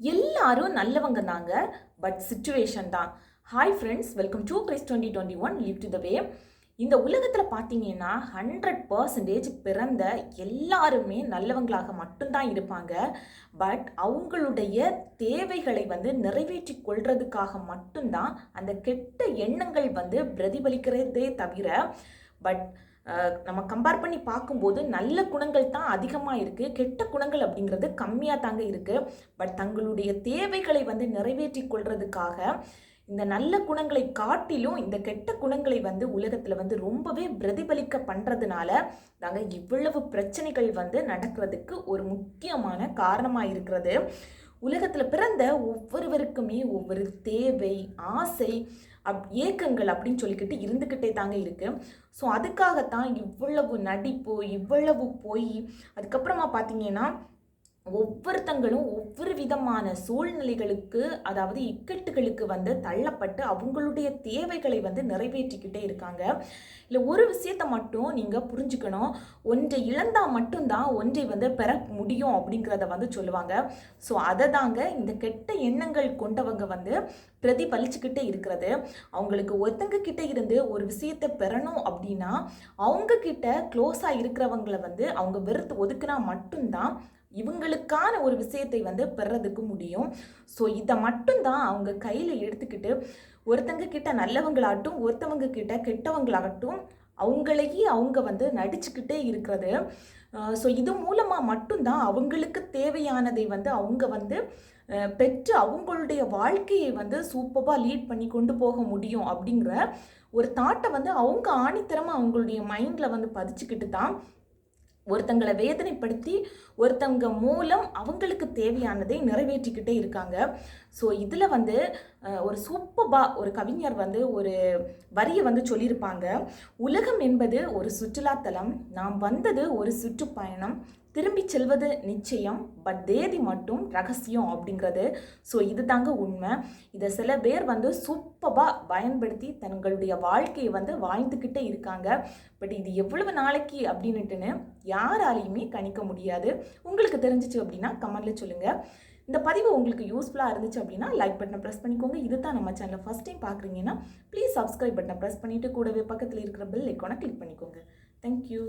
எல்லாரும் நல்லவங்க தாங்க பட் சுச்சுவேஷன் தான். Hi friends welcome to Grace twenty twenty one live to the way இந்த உலகத்தில் பார்த்தீங்கன்னா ஹண்ட்ரட் பர்சன்டேஜ் பிறந்த எல்லாருமே நல்லவங்களாக மட்டும்தான் இருப்பாங்க. பட் அவங்களுடைய தேவைகளை வந்து நிறைவேற்றி கொள்றதுக்காக மட்டும்தான் அந்த கெட்ட எண்ணங்கள் வந்து பிரதிபலிக்கிறதே தவிர பட் நம்ம கம்பேர் பண்ணி பார்க்கும்போது நல்ல குணங்கள் தான் அதிகமாக இருக்குது கெட்ட குணங்கள் அப்படிங்கிறது கம்மியாக தாங்க இருக்குது பட் தங்களுடைய தேவைகளை வந்து நிறைவேற்றி கொள்றதுக்காக இந்த நல்ல குணங்களை காட்டிலும் இந்த கெட்ட குணங்களை வந்து உலகத்தில் வந்து ரொம்பவே பிரதிபலிக்க பண்ணுறதுனால தாங்க இவ்வளவு பிரச்சனைகள் வந்து நடக்கிறதுக்கு ஒரு முக்கியமான காரணமாக இருக்கிறது. உலகத்தில் பிறந்த ஒவ்வொருவருக்குமே ஒவ்வொரு தேவை ஆசை அப் ஏக்கங்கள் அப்படின்னு சொல்லிக்கிட்டு இருந்துக்கிட்டே தாங்க இருக்கு. ஸோ அதுக்காகத்தான் இவ்வளவு நடிப்பு இவ்வளவு பொய் அதுக்கப்புறமா பார்த்தீங்கன்னா ஒவ்வொருத்தங்களும் ஒவ்வொரு விதமான சூழ்நிலைகளுக்கு அதாவது இக்கட்டுகளுக்கு வந்து தள்ளப்பட்டு அவங்களுடைய தேவைகளை வந்து நிறைவேற்றிக்கிட்டே இருக்காங்க. இல்லை ஒரு விஷயத்தை மட்டும் நீங்கள் புரிஞ்சுக்கணும். ஒன்றை இழந்தால் மட்டும்தான் ஒன்றை வந்து பெற முடியும் அப்படிங்கிறத வந்து சொல்லுவாங்க. ஸோ அதை தாங்க இந்த கெட்ட எண்ணங்கள் கொண்டவங்க வந்து பிரதிபலிச்சுக்கிட்டே இருக்கிறது. அவங்களுக்கு ஒருத்தங்க கிட்ட இருந்து ஒரு விஷயத்தை பெறணும் அப்படின்னா அவங்க கிட்ட க்ளோஸாக இருக்கிறவங்கள வந்து அவங்க வெறுத்து ஒதுக்குனா மட்டும்தான் இவங்களுக்கான ஒரு விஷயத்தை வந்து பெறதுக்கு முடியும். ஸோ இதை மட்டும்தான் அவங்க கையில் எடுத்துக்கிட்டு ஒருத்தங்க கிட்ட நல்லவங்களாகட்டும் ஒருத்தவங்க கிட்ட கெட்டவங்களாகட்டும் அவங்களையே அவங்க வந்து நடிச்சுக்கிட்டே இருக்கிறது. ஸோ இது மூலமாக மட்டும்தான் அவங்களுக்கு தேவையானதை வந்து அவங்க வந்து பெற்று அவங்களுடைய வாழ்க்கையை வந்து சூப்பராக லீட் பண்ணி கொண்டு போக முடியும் அப்படிங்கிற ஒரு தாட்டை வந்து அவங்க ஆணித்தரமாக அவங்களுடைய மைண்டில் வந்து பதிச்சுக்கிட்டு தான் ஒருத்தங்களை வேதனைப்படுத்தி ஒருத்தவங்க மூலம் அவங்களுக்கு தேவையானதை நிறைவேற்றிக்கிட்டே இருக்காங்க. ஸோ இதில் வந்து ஒரு சூப்பபா ஒரு கவிஞர் வந்து ஒரு வரியை வந்து சொல்லியிருப்பாங்க. உலகம் என்பது ஒரு சுற்றுலாத்தலம். நாம் வந்தது ஒரு சுற்றுப்பயணம். திரும்பி செல்வது நிச்சயம் பட் தேதி மட்டும் ரகசியம் அப்படிங்கிறது. ஸோ இது தாங்க உண்மை. இதை சில பேர் வந்து சூப்பராக பயன்படுத்தி தங்களுடைய வாழ்க்கையை வந்து வாழ்ந்துக்கிட்டே இருக்காங்க. பட் இது எவ்வளவு நாளைக்கு அப்படின்னுட்டுன்னு யாராலையுமே கணிக்க முடியாது. உங்களுக்கு தெரிஞ்சிச்சு அப்படின்னா கமெண்டில் சொல்லுங்கள் இந்த பதிவு உங்களுக்கு யூஸ்ஃபுல்லாக இருந்துச்சு அப்படின்னா லைக் பட்டனை ப்ரெஸ் பண்ணிக்கோங்க. இது தான் நம்ம சேனலை ஃபஸ்ட் டைம் பார்க்குறீங்கன்னா ப்ளீஸ் சப்ஸ்கிரைப் பட்டனை ப்ரெஸ் பண்ணிவிட்டு கூடவே பக்கத்தில் இருக்கிற பெல் ஐக்கானை கிளிக் பண்ணிக்கோங்க. தேங்க்யூ